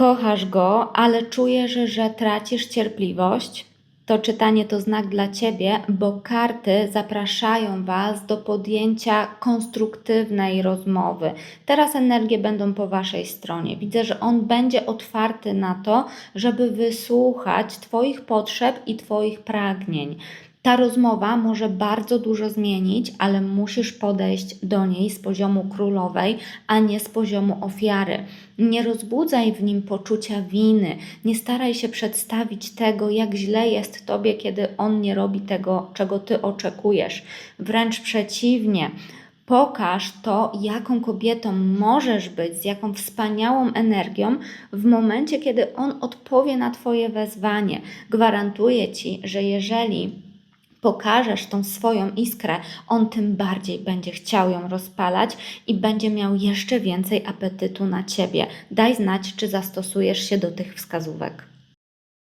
kochasz go, ale czujesz, że tracisz cierpliwość, to czytanie to znak dla ciebie, bo karty zapraszają was do podjęcia konstruktywnej rozmowy. Teraz energie będą po waszej stronie. Widzę, że on będzie otwarty na to, żeby wysłuchać twoich potrzeb i twoich pragnień. Ta rozmowa może bardzo dużo zmienić, ale musisz podejść do niej z poziomu królowej, a nie z poziomu ofiary. Nie rozbudzaj w nim poczucia winy, nie staraj się przedstawić tego, jak źle jest tobie, kiedy on nie robi tego, czego ty oczekujesz. Wręcz przeciwnie. Pokaż to, jaką kobietą możesz być, z jaką wspaniałą energią w momencie, kiedy on odpowie na Twoje wezwanie. Gwarantuję Ci, że jeżeli pokażesz tą swoją iskrę, on tym bardziej będzie chciał ją rozpalać i będzie miał jeszcze więcej apetytu na ciebie. Daj znać, czy zastosujesz się do tych wskazówek.